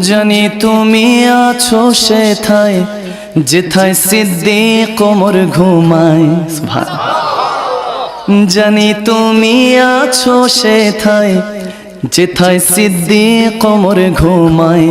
জানি তুমি আছো সেথায়, যেথায় সিদ্ধি কোমর ঘুমায়। জানি তুমি আছো সেথায়, যেথায় সিদ্ধি কোমর ঘুমায়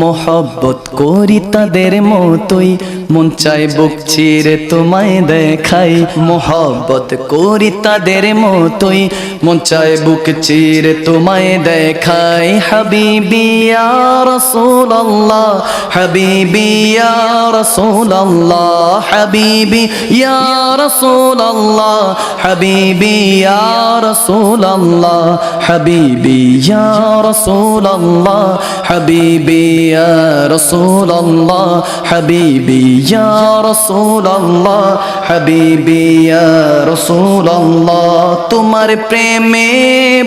মোহব্বত করি তাদের মতোই মন চায় বুক চিরে তোমায় দেখাই, মোহব্বত করি তাদের মতোই। মন চায় বুক চিরে তোমায় দেখাই, হাবিবি ইয়া রাসূলুল্লাহ, হাবিবি ইয়া রাসূলুল্লাহ, হাবিবি ইয়া রাসূলুল্লাহ, হাবিবি ইয়া রাসূলুল্লাহ, হাবিবি ইয়া রাসূলুল্লাহ, হাবিবি ইয়া রাসূলুল্লাহ, হাবিবি রাসূলুল্লাহ হাবিবি রাসূলুল্লাহ তোমার প্রেমে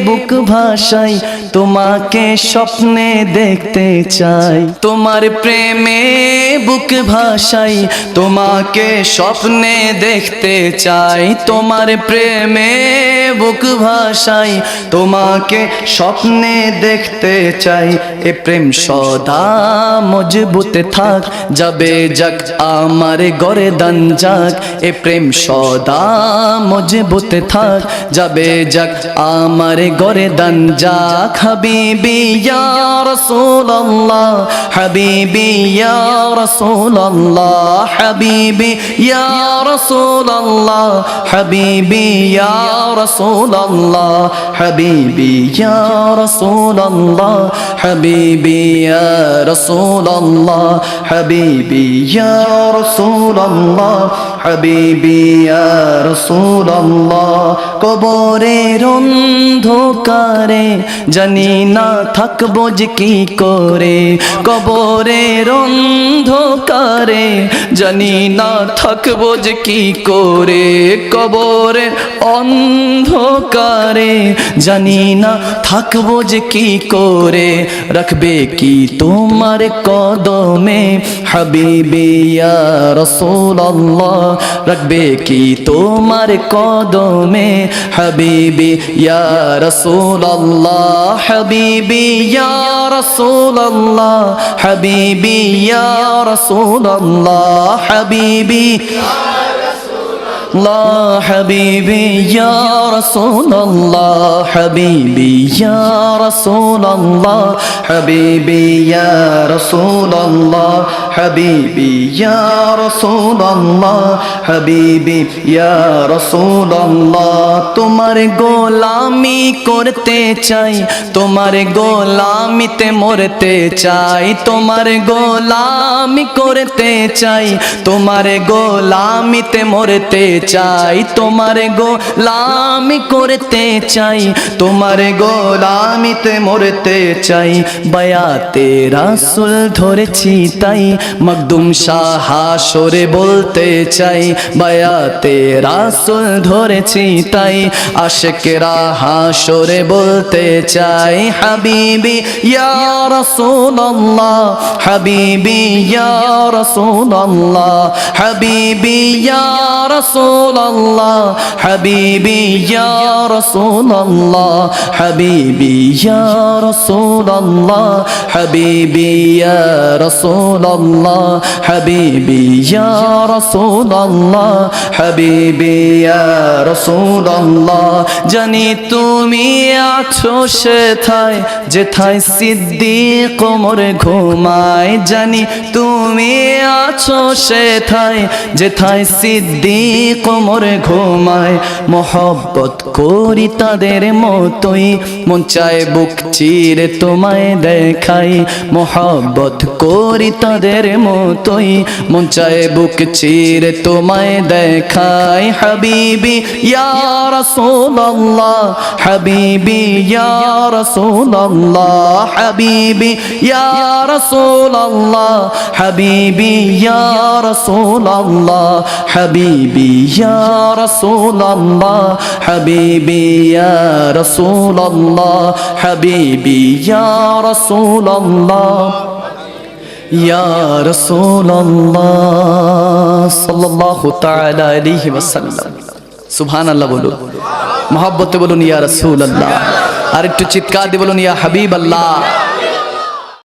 বুক ভাষাই তোমাকে স্বপ্নে দেখতে চাই। তোমার প্রেমে বুক ভাষাই তোমাকে স্বপ্নে দেখতে চাই। তোমার প্রেমে বুক ভাসাই, তোমাকে স্বপ্নে দেখতে চাই। এ প্রেম সদা মজবুত থাক, যাবে যাক আমার গরে দান যাক। এ প্রেম সদা মজবুত থাক, যাবে যাক আমার গরে দান যাক। হাবিবি ইয়া রাসূলুল্লাহ, হাবিবি ইয়া হাবিবি ইয়া হাবিবি ইয়া রসুল্লাহ হবিবি রসুল্লাহ হবিবি রসুল্লাহ হবিবি রসুল্লাহ হবিবি রসুল্লাহ কবরে রন্ধকারে জানি না থাকব যে কি করে কবরে রন্ধ অন্ধকারে জানি না থাকব যে কি করে। কবরের অন্ধকারে জানি না থাকব যে কি করে। রাখবে কি তোমার কদমে? হাবিবি ইয়া রাসূলুল্লাহ, রাখবে কি তোমার কদমে? হাবিবি ইয়া রাসূলুল্লাহ, হাবিবি ইয়া রাসূলুল্লাহ, হাবিবি ইয়া রাসূলুল্লাহ হাবিবি الله حبيبي يا رسول الله حبيبي يا رسول الله حبيبي يا رسول الله حبيبي يا رسول الله حبيبي يا رسول الله তোমার গোলামি করতে চাই তোমার গোলামিতে মরতে চাই তোমার গোলামি করতে চাই তোমার গোলামিতে মরতে চাই তোমার গোলামি করতে চাই তোমার গোলামিতে মরতে চাই বায়াতে রাসুল ধরেছি তাই মকদুম শাহ সরে বলতে চাই, বায়াতে রাসুল ধরেছি তাই। আশেকেরা হাসরে বলতে চাই, হাবিবি ইয়া রাসূলুল্লাহ, হাবিবি ইয়া রাসূলুল্লাহ, হাবিবি ইয়া রাসূলুল্লাহ, হাবিবি ইয়া রাসূলুল্লাহ, হাবিবি ইয়া রাসূলুল্লাহ, হাবিবি ইয়া রাসূলুল্লাহ। হাবিবি ইয়া রাসূলুল্লাহ, হাবিবি ইয়া রাসূলুল্লাহ। জানি তুমি আছো সেথায়, যেথায় সিদ্দিক কোমর ঘুমায়। জানি তুমি আছো সেথায়, যেথায় সিদ্দিক কোমর ঘুমায়। মোহব্বত করি তাদের মতোই, মন চায় বুক চিরে তোমায় দেখাই। মোহব্বত করি তাদের মতোই। মন চায় বুক চিরে তোমায় দেখাই। হাবিবি, ইয়া রাসূলুল্লাহ। হাবিবি, ইয়া রাসূলুল্লাহ। হাবিবি, ইয়া রাসূলুল্লাহ। হাবিবি, ইয়া রাসূলুল্লাহ। হাবিবি, ইয়া রাসূলুল্লাহ। হাবিবি, ইয়া রাসূলুল্লাহ। হাবিবি, ইয়া সুহান আল্লাহ বলুন। মহাব্বতে বলুন ইয়া রসুল আল্লাহ আর একটু চিৎকার দিয়ে বলুন ইয়া হাবিব আল্লাহ